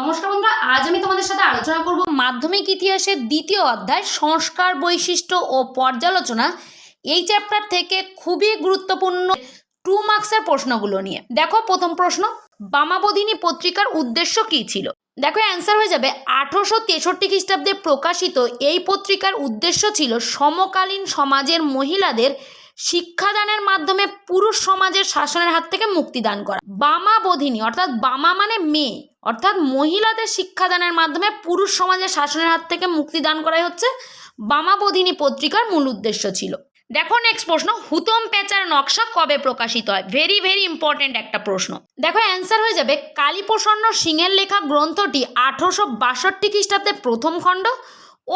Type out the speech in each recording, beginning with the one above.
নমস্কার বন্ধুরা, আজ আমি তোমাদের সাথে আলোচনা করব মাধ্যমিক ইতিহাসের দ্বিতীয় অধ্যায়, সংস্কার বৈশিষ্ট্য ও পর্যালোচনা। এই চ্যাপ্টার থেকে খুবই গুরুত্বপূর্ণ টু মার্কসের প্রশ্নগুলো নিয়ে। দেখো প্রথম প্রশ্ন, বামাবোধিনী পত্রিকার উদ্দেশ্য কী ছিল? দেখো অ্যান্সার হয়ে যাবে, আঠারোশো তেষট্টি খ্রিস্টাব্দে প্রকাশিত এই পত্রিকার উদ্দেশ্য ছিল সমকালীন সমাজের মহিলাদের শিক্ষাদানের মাধ্যমে পুরুষ সমাজের শাসনের হাত থেকে মুক্তি দান করা। বামা বোধিনী, অর্থাৎ বামা মানে মেয়ে, অর্থাৎ মহিলাদের শিক্ষাদানের মাধ্যমে পুরুষ সমাজের শাসনের হাত থেকে মুক্তিদান করাই হচ্ছে বামা বোধিনী পত্রিকার মূল উদ্দেশ্য ছিল। দেখো নেক্সট প্রশ্ন, হুতম পেঁচার নকশা কবে প্রকাশিত হয়? ভেরি ভেরি ইম্পর্টেন্ট একটা প্রশ্ন। দেখো অ্যান্সার হয়ে যাবে, কালীপ্রসন্ন সিংহের লেখা গ্রন্থটি আঠারোশো বাষট্টি খ্রিস্টাব্দে প্রথম খণ্ড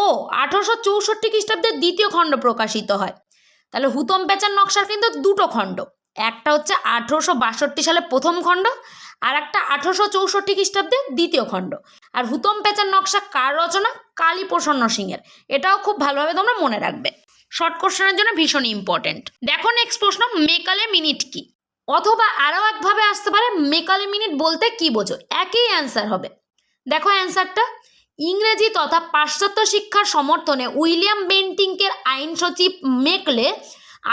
ও আঠারোশো চৌষট্টি খ্রিস্টাব্দে দ্বিতীয় খণ্ড প্রকাশিত হয়। তাহলে হুতম পেঁচার নকশার কিন্তু দুটো খণ্ড। একটা হচ্ছে আঠেরোশো বাষট্টি সালে প্রথম খণ্ড আর একটা আঠেরোশো চৌষট্টি খ্রিস্টাব্দে দ্বিতীয় খণ্ড। আর হুতম পেঁচার নকশা কার রচনা? কালীপ্রসন্ন সিংয়ের। এটাও খুব ভালোভাবে তোমরা মনে রাখবে। শর্ট কোশ্চেনের জন্য ভীষণ ইম্পর্টেন্ট দেখো নেক্সট প্রশ্ন, মেকালে মিনিট কি? অথবা আরও একভাবে আসতে পারে, মেকালে মিনিট বলতে কি বোঝো? একই অ্যান্সার হবে। দেখো অ্যান্সারটা ইংরেজি তথা পাশ্চাত্য শিক্ষার সমর্থনে উইলিয়াম বেন্টিংকের আইন সচিব মেকলে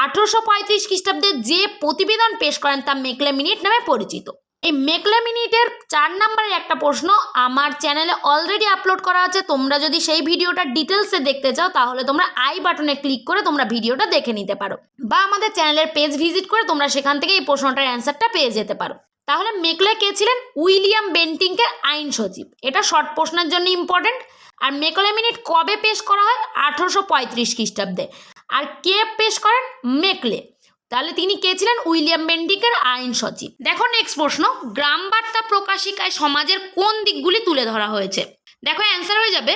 আঠেরোশো পঁয়ত্রিশ খ্রিস্টাব্দে যে প্রতিবেদন পেশ করেন তা মেকলে মিনিট নামে পরিচিত। এই মেকলে মিনিটের চার নম্বরের একটা প্রশ্ন আমার চ্যানেলে অলরেডি আপলোড করা আছে, তোমরা যদি সেই ভিডিওটা ডিটেলসে দেখতে চাও, তাহলে তোমরা আই বাটনে ক্লিক করে তোমরা ভিডিওটা দেখে নিতে পারো। বা আমাদের চ্যানেলের পেজ ভিজিট করে তোমরা সেখান থেকে এই প্রশ্নটার অ্যান্সারটা পেয়ে যেতে পারো। তাহলে মেকলে কে ছিলেন? উইলিয়াম বেন্টিংকের আইন সচিব। এটা শর্ট প্রশ্নের জন্য ইম্পর্টেন্ট আর মেকলে মিনিট কবে পেশ করা হয়? আঠারোশো পঁয়ত্রিশ খ্রিস্টাব্দে। আর কে পেশ করেন? মেকলে। তাহলে তিনি কে ছিলেন? উইলিয়াম বেন্টিংকের আইন সচিব। দেখো নেক্সট প্রশ্ন। গ্রাম বার্তা প্রকাশিকায় সমাজের কোন দিকগুলি তুলে ধরা হয়েছে? দেখো অ্যান্সার হয়ে যাবে।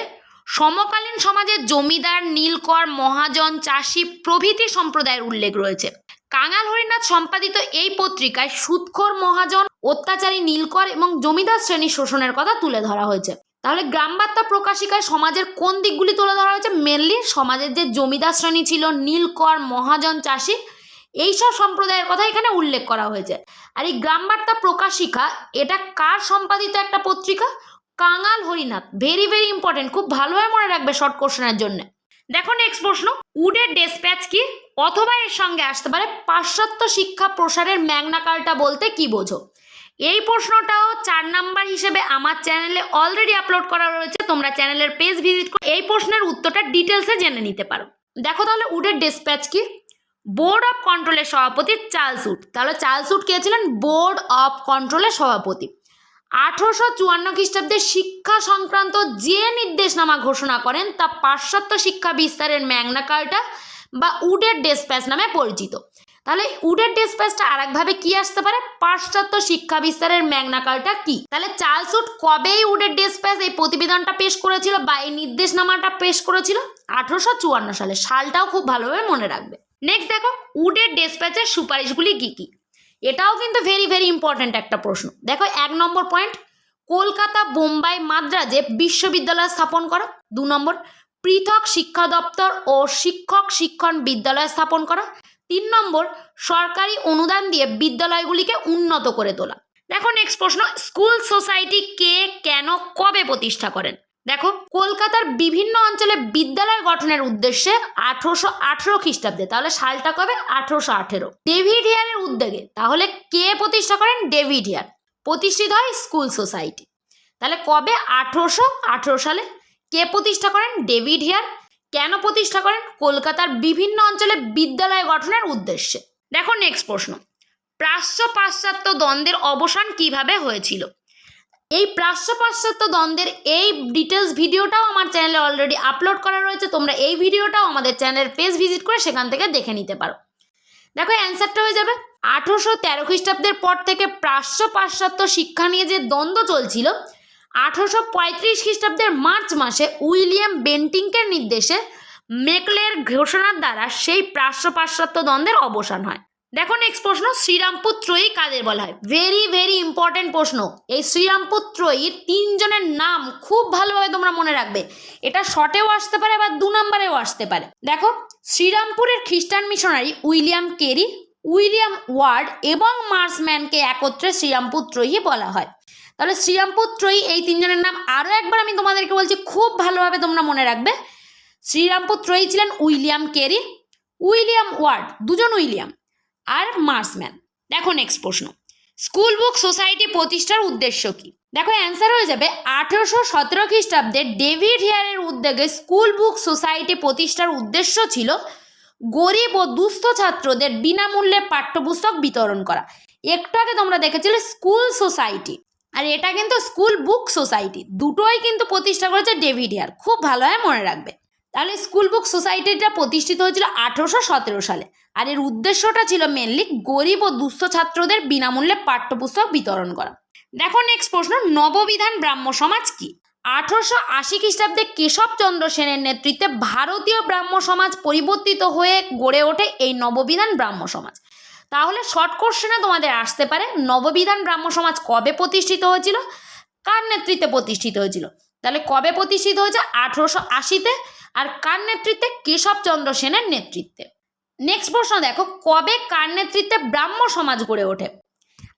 সমকালীন সমাজের জমিদার, নীলকর, মহাজন, চাষি প্রভৃতি সম্প্রদায়ের উল্লেখ রয়েছে। কাঙাল হরিনাথ সম্পাদিত এই পত্রিকায় সুৎখর মহাজন, অত্যাচারী নীলকর এবং জমিদার শ্রেণির শোষণের কথা তুলে ধরা হয়েছে। তাহলে গ্রাম বার্তা প্রকাশিকায় সমাজের কোন দিকগুলি তুলে ধরা হয়েছে? মেনলি সমাজের যে জমিদার শ্রেণি ছিল, নীলকর, মহাজন, চাষি, এইসব সম্প্রদায়ের কথা এখানে উল্লেখ করা হয়েছে। আর এই গ্রাম বার্তা প্রকাশিকা, এটা কার সম্পাদিত একটা পত্রিকা? কাঙাল হরিনাথ ভেরি ভেরি ইম্পর্টেন্ট খুব ভালোভাবে মনে রাখবে শর্ট কোশ্চেনের জন্য। দেখো নেক্সট প্রশ্ন, উডের ডেসপ্যাচ কি? অথবা এর সঙ্গে আসতে পারে পাশ্চাত্য শিক্ষা প্রসারের ম্যাগনাকালটা বলতে কি বোঝো? এই প্রশ্নটাও চার নাম্বার হিসেবে আমার চ্যানেলে অলরেডি আপলোড করা রয়েছে, তোমরা চ্যানেলের পেজ ভিজিট করে, এই প্রশ্নের উত্তরটা ডিটেলসে জেনে নিতে পারো। দেখো তাহলে উডের ডেসপ্যাচ কি? বোর্ড অফ কন্ট্রোলের সভাপতি চার্লস উড। তাহলে চার্লস উড কে ছিলেন? বোর্ড অফ কন্ট্রোলের সভাপতি। আঠারোশো চুয়ান্ন খ্রিস্টাব্দে শিক্ষা সংক্রান্ত যে নির্দেশনামা ঘোষণা করেন, তা পাশ্চাত্য শিক্ষা বিস্তারের ম্যাগনা কার্টা বা উডের ডেসপ্যাচ নামে পরিচিত। তাহলে উডের ডেসপ্যাচটা আরেকভাবে কি আসতে পারে? পাশ্চাত্য শিক্ষা বিস্তারের ম্যাগনা কার্টা কি? তাহলে চার্লস উড কবেই উডের ডেসপ্যাচ এই প্রতিবেদনটা পেশ করেছিল বা এই নির্দেশনামাটা পেশ করেছিল? আঠারোশো চুয়ান্ন সালে। সালটাও খুব ভালোভাবে মনে রাখবে। নেক্সট দেখো, উডের ডেসপ্যাচের সুপারিশগুলি কী কী? এটাও কিন্তু ভেরি ভেরি ইম্পর্ট্যান্ট একটা প্রশ্ন। দেখো, এক নম্বর পয়েন্ট কলকাতা, বোম্বাই, মাদ্রাজে বিশ্ববিদ্যালয় স্থাপন করা। দু নম্বর, পৃথক শিক্ষা দপ্তর ও শিক্ষক শিক্ষণ বিদ্যালয় স্থাপন করা। তিন নম্বর, সরকারি অনুদান দিয়ে বিদ্যালয়গুলিকে উন্নত করে তোলা। দেখো নেক্সট প্রশ্ন স্কুল সোসাইটি কে কেন কবে প্রতিষ্ঠা করেন? দেখো, কলকাতার বিভিন্ন অঞ্চলে বিদ্যালয় গঠনের উদ্দেশ্যে আঠারোশো আঠেরো খ্রিস্টাব্দে, তাহলে সালটা কবে? আঠারোশো আঠেরো। ডেভিড হিয়ারের উদ্যোগে, তাহলে কে প্রতিষ্ঠা করেন? ডেভিড হিয়ার প্রতিষ্ঠিত হয় স্কুল সোসাইটি। তাহলে কবে? আঠেরোশো আঠেরো সালে। কে প্রতিষ্ঠা করেন? ডেভিড হিয়ার কেন প্রতিষ্ঠা করেন? কলকাতার বিভিন্ন অঞ্চলে বিদ্যালয় গঠনের উদ্দেশ্যে। দেখো নেক্সট প্রশ্ন। প্রাচ্য পাশ্চাত্য দ্বন্দ্বের অবসান কীভাবে হয়েছিল? এই প্রাচ্য পাশ্চাত্য দ্বন্দ্বের এই ডিটেলস ভিডিওটাও আমার চ্যানেলে অলরেডি আপলোড করা রয়েছে। তোমরা এই ভিডিওটাও আমাদের চ্যানেলের পেজ ভিজিট করে সেখান থেকে দেখে নিতে পারো। দেখো অ্যান্সারটা হয়ে যাবে। আঠেরোশো তেরো খ্রিস্টাব্দের পর থেকে প্রাচ্য পাশ্চাত্য শিক্ষা নিয়ে যে দ্বন্দ্ব চলছিল, আঠেরোশো পঁয়ত্রিশ খ্রিস্টাব্দের মার্চ মাসে উইলিয়াম বেন্টিংকের নির্দেশে মেকলের ঘোষণার দ্বারা সেই প্রাচ্য পাশ্চাত্য দ্বন্দ্বের অবসান হয়। দেখো নেক্সট প্রশ্ন শ্রীরামপুর ত্রয়ী কাদের বলা হয়? ভেরি ভেরি ইম্পর্টেন্ট প্রশ্ন। এই শ্রীরামপুর ত্রয়ীর তিনজনের নাম খুব ভালোভাবে তোমরা মনে রাখবে। এটা শর্টেও আসতে পারে বা দু নম্বরেও আসতে পারে। দেখো, শ্রীরামপুরের Christian missionary William Carey, William Ward এবং মার্সম্যানকে একত্রে শ্রীরামপুর ত্রয়ী বলা হয়। তাহলে শ্রীরামপুর ত্রয়ী এই তিনজনের নাম আরও একবার আমি তোমাদেরকে বলছি, খুব ভালোভাবে তোমরা মনে রাখবে। শ্রীরামপুর ত্রয়ী ছিলেন উইলিয়াম কেরি, উইলিয়াম ওয়ার্ড, দুজন উইলিয়াম। আর মার্সম্যান দেখো নেক্সট প্রশ্ন। স্কুল বুক সোসাইটি প্রতিষ্ঠার উদ্দেশ্য কি? দেখো অ্যান্সার হয়ে যাবে আঠেরোশো সতেরো খ্রিস্টাব্দে ডেভিড হিয়ারের উদ্যোগে স্কুল বুক সোসাইটি প্রতিষ্ঠার উদ্দেশ্য ছিল গরিব ও দুস্থ ছাত্রদের বিনামূল্যে পাঠ্যপুস্তক বিতরণ করা। একটু আগে তোমরা দেখেছিলে স্কুল সোসাইটি আর এটা কিন্তু স্কুল বুক সোসাইটি দুটোই কিন্তু প্রতিষ্ঠা করেছে ডেভিড হিয়ার। খুব ভালোভাবে মনে রাখবে। তাহলে স্কুল বুক সোসাইটিটা প্রতিষ্ঠিত হয়েছিল আঠেরোশো সতেরো সালে। আর এর উদ্দেশ্যটা ছিল মেনলি গরিব ও দুস্থ ছাত্রদের বিনামূল্যে পাঠ্যপুস্তক বিতরণ করা। দেখো নেক্সট প্রশ্ন, নববিধান ব্রাহ্ম সমাজ কি? আঠারোশো আশি খ্রিস্টাব্দে কেশবচন্দ্র সেনের নেতৃত্বে ভারতীয় ব্রাহ্ম সমাজ পরিবর্তিত হয়ে গড়ে ওঠে এই নববিধান ব্রাহ্ম সমাজ। তাহলে শর্ট কোশ্চেনে তোমাদের আসতে পারে, নববিধান ব্রাহ্ম সমাজ কবে প্রতিষ্ঠিত হয়েছিল? কার নেতৃত্বে প্রতিষ্ঠিত হয়েছিল? তাহলে কবে প্রতিষ্ঠিত হয়েছে? আঠেরোশো আশিতে আর কার নেতৃত্বে? কেশবচন্দ্র সেনের নেতৃত্বে। নেক্সট প্রশ্ন দেখো, কবে কার নেতৃত্বে ব্রাহ্ম সমাজ গড়ে ওঠে?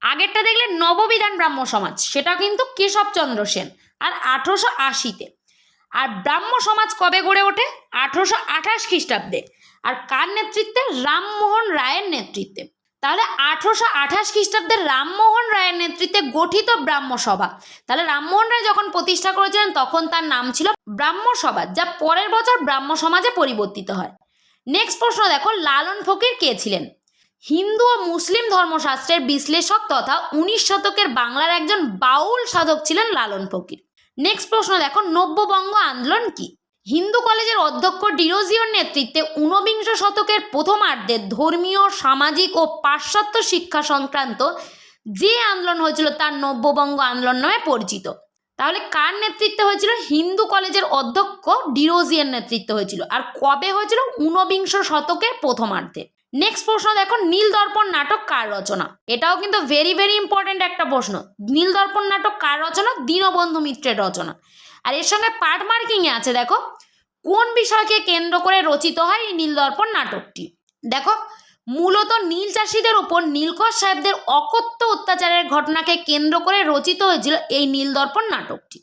আগেরটা দেখলে নববিধান ব্রাহ্ম সমাজ, সেটা কিন্তু কেশবচন্দ্র সেন আর আঠেরোশো আশিতে। আর ব্রাহ্ম সমাজ কবে গড়ে ওঠে? আঠেরোশো আঠাশ খ্রিস্টাব্দে। আর কার নেতৃত্বে? রামমোহন রায়ের নেতৃত্বে। তাহলে আঠেরোশো আঠাশ খ্রিস্টাব্দে রামমোহন রায়ের নেতৃত্বে গঠিত ব্রাহ্মসভা তাহলে রামমোহন রায় যখন প্রতিষ্ঠা করেছিলেন, তখন তার নাম ছিল ব্রাহ্মসভা যা পরের বছর ব্রাহ্ম সমাজে পরিবর্তিত হয়। নেক্সট প্রশ্ন দেখো, লালন ফকির কে ছিলেন? হিন্দু ও মুসলিম ধর্মশাস্ত্রের বিশ্লেষক তথা উনিশ শতকের বাংলার একজন বাউল সাধক ছিলেন লালন ফকির। নেক্সট প্রশ্ন দেখো, নব্যবঙ্গ আন্দোলন কি? হিন্দু কলেজের অধ্যক্ষ ডিরোজিওর নেতৃত্বে ঊনবিংশ শতকের প্রথমার্ধে ধর্মীয়, সামাজিক ও পাশ্চাত্য শিক্ষা সংক্রান্ত যে আন্দোলন হয়েছিল তার নব্যবঙ্গ আন্দোলন নামে পরিচিত। তাহলে কার নেতৃত্বে হয়েছিল? হিন্দু কলেজের অধ্যক্ষ ডিরোজিয়ার নেতৃত্বে হয়েছিল। আর কবে হয়েছিল? ঊনবিংশ শতকের প্রথমার্ধে। নেক্সট প্রশ্ন দেখো নীল দর্পণ নাটক কার রচনা? এটাও কিন্তু ভেরি ভেরি ইম্পর্টেন্ট একটা প্রশ্ন। নীল দর্পণ নাটক কার রচনা? দীনবন্ধু মিত্রের রচনা। আর এর সঙ্গে পার্ট মার্কিংয়ে আছে, দেখো। কোন বিষয়কে কেন্দ্র করে রচিত হয় এই নীল দর্পণ নাটকটি? দেখো, মূলত নীল চাষিদের ওপর নীলকর সাহেবদের অকথ্য অত্যাচারের ঘটনাকে কেন্দ্র করে রচিত হয়েছিল এই নীল দর্পণ নাটকটি।